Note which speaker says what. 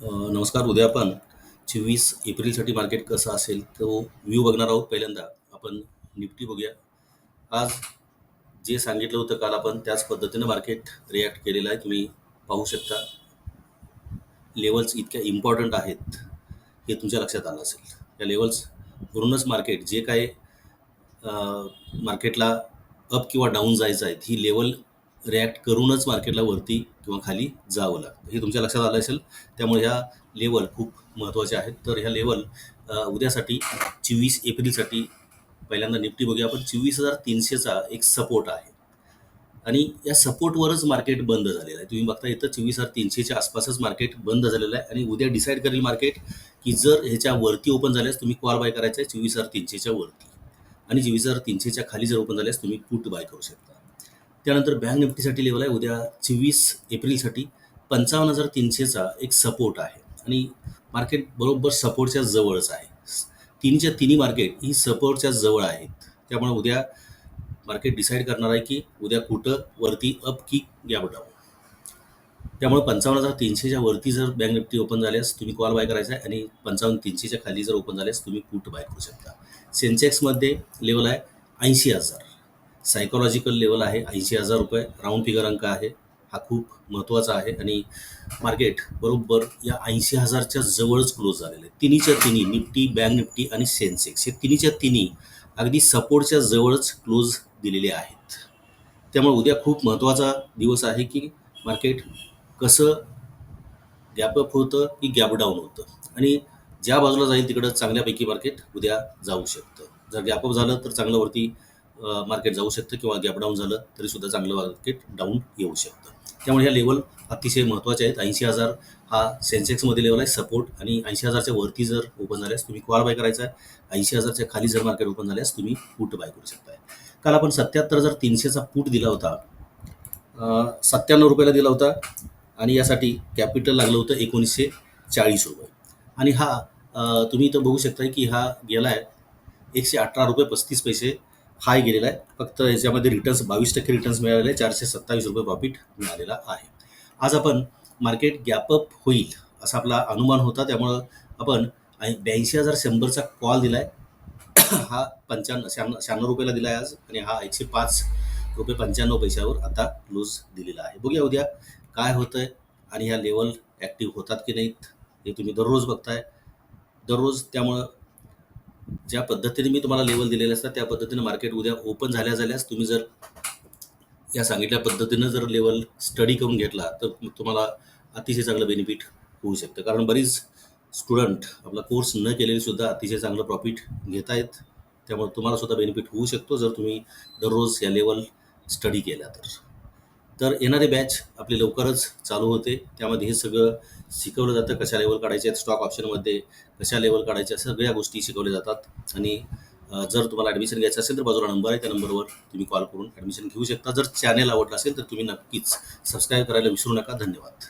Speaker 1: नमस्कार उद्या आपण चोवीस एप्रिलसाठी मार्केट कसं असेल तो व्ह्यू बघणार आहोत पहिल्यांदा. आपण निफ्टी बघूया. आज जे सांगितलं होतं काल आपण त्याच पद्धतीनं मार्केट रिॲक्ट केलेलं आहे. तुम्ही पाहू शकता. लेवल्स इतक्या इम्पॉर्टंट आहेत हे तुमच्या लक्षात आलं असेल. या लेवल्स वरूनच मार्केट जे काय मार्केटला अप किंवा डाऊन जायचं आहे ही लेवल रिॲक्ट करूनच मार्केटला वरती किंवा खाली जावं लागतं. हे तुमच्या लक्षात आलं असेल त्यामुळे ह्या लेवल खूप महत्त्वाच्या आहेत. तर ह्या लेवल उद्यासाठी चोवीस एप्रिलसाठी पहिल्यांदा निफ्टी बघूया आपण. चोवीस हजार तीनशेचा एक सपोर्ट आहे. आणि या सपोर्टवरच मार्केट बंद झालेलं आहे. तुम्ही बघता इथं चोवीस हजार तीनशेच्या आसपासच मार्केट बंद झालेलं आहे. आणि उद्या डिसाईड करेल मार्केट की जर ह्याच्या वरती ओपन झाल्यास तुम्ही कॉल बाय करायचा आहे चोवीस हजार तीनशेच्या वरती. आणि चोवीस हजार तीनशेच्या खाली जर ओपन झाल्यास तुम्ही पुट बाय करू शकता. त्यानंतर बँक निफ्टीसाठी लेवल आहे. उद्या चोवीस एप्रिलसाठी पंचावन्न हजार तीनशेचा एक सपोर्ट आहे. आणि मार्केट बरोबर सपोर्टच्या जवळच आहे. तीनच्या तिन्ही मार्केट ही सपोर्टच्या जवळ आहेत. त्यामुळे उद्या मार्केट डिसाईड करणार आहे की उद्या कुठं वरती अप की गॅप डाऊन त्यामुळे पंचावन्न हजार तीनशेच्या वरती जर बँक निफ्टी ओपन झाल्यास तुम्ही कॉल बाय करायचा आहे आणि पंचावन्न तीनशेच्या खाली जर ओपन झाल्यास तुम्ही पुट बाय करू शकता. सेन्सेक्समध्ये लेवल आहे ऐंशी हजार. सायकोलॉजिकल लेवल आहे. ऐंशी हजार रुपये राऊंड फिगर अंक आहे. हा खूप महत्त्वाचा आहे आणि मार्केट बरोबर या ऐंशी हजारच्या जवळच क्लोज झालेलं आहे. तिन्हीच्या तिन्ही निफ्टी बँक निफ्टी आणि सेन्सेक्स हे तिन्हीच्या तिन्ही अगदी सपोर्टच्या जवळच क्लोज दिलेले आहेत. त्यामुळे उद्या खूप महत्त्वाचा दिवस आहे की मार्केट कसं गॅपअप होतं की गॅप डाऊन होतं. आणि ज्या बाजूला जाईल तिकडं चांगल्यापैकी मार्केट उद्या जाऊ शकतं. जर गॅपअप झालं तर चांगलं वरती मार्केट जाऊ शकतं किंवा गॅप डाऊन झालं तरी सुद्धा चांगलं मार्केट डाऊन येऊ शकतं. त्यामुळे ह्या लेवल अतिशय महत्त्वाचे आहेत. ऐंशी हजार हा सेन्सेक्समध्ये लेवल आहे सपोर्ट आणि ऐंशी हजारच्या वरती जर ओपन झाल्यास तुम्ही कॉल बाय करायचा आहे ऐंशी हजारच्या खाली जर मार्केट ओपन झाल्यास तुम्ही पुट बाय करू शकताय. काल आपण सत्याहत्तर हजार तीनशेचा पुट दिला होता. सत्त्याण्णव रुपयाला दिला होता. आणि यासाठी कॅपिटल लागलं होतं एकोणीसशे चाळीस रुपये. आणि हा तुम्ही इथं बघू शकता की हा गेला आहे एकशे अठरा रुपये पस्तीस पैसे. हाय गेलेला आहे. फक्त याच्यामध्ये रिटर्न्स बावीस टक्के रिटर्न्स मिळालेले चारशे सत्तावीस रुपये प्रॉफिट मिळालेला आहे. आज आपण मार्केट गॅपअप होईल असा आपला अनुमान होता. त्यामुळं आपण ब्याऐंशी हजार शंभरचा कॉल दिला आहे हा पंच्याण्णव शहाण्णव शहाण्णव रुपयाला दिला आहे आज आणि हा एकशे पाच रुपये पंच्याण्णव पैशावर आता क्लोज दिलेला आहे. बघूया उद्या काय होतं आहे आणि ह्या लेवल ॲक्टिव्ह होतात की नाहीत हे तुम्ही दररोज बघताय. दररोज त्यामुळं ज्या पद्धतीने मी तुम्हाला लेवल दिलेले असतात त्या पद्धतीने मार्केट उद्या ओपन झाल्या झाल्यास तुम्ही जर या सांगितल्या पद्धतीनं जर लेवल स्टडी करून घेतला तर तुम्हाला अतिशय चांगलं बेनिफिट होऊ शकतं. कारण बरीच स्टुडंट आपला कोर्स न केलेले सुद्धा अतिशय चांगलं प्रॉफिट घेत आहेत त्यामुळे तुम्हाला सुद्धा बेनिफिट होऊ शकतो जर तुम्ही दररोज या लेवल स्टडी केल्या तर. तर येणारे बॅच आपले लवकरच चालू होते. त्यामध्ये हे सगळं शिकवलं जातं कशा लेवल काढायचे आहेत स्टॉक ऑप्शनमध्ये कशा लेवल काढायच्या सगळ्या गोष्टी शिकवल्या जातात. आणि जर तुम्हाला ॲडमिशन घ्यायचं असेल तर बाजूला नंबर आहे त्या नंबरवर तुम्ही कॉल करून ॲडमिशन घेऊ शकता. जर चॅनेल आवडला असेल तर तुम्ही नक्कीच सबस्क्राईब करायला विसरू नका. धन्यवाद.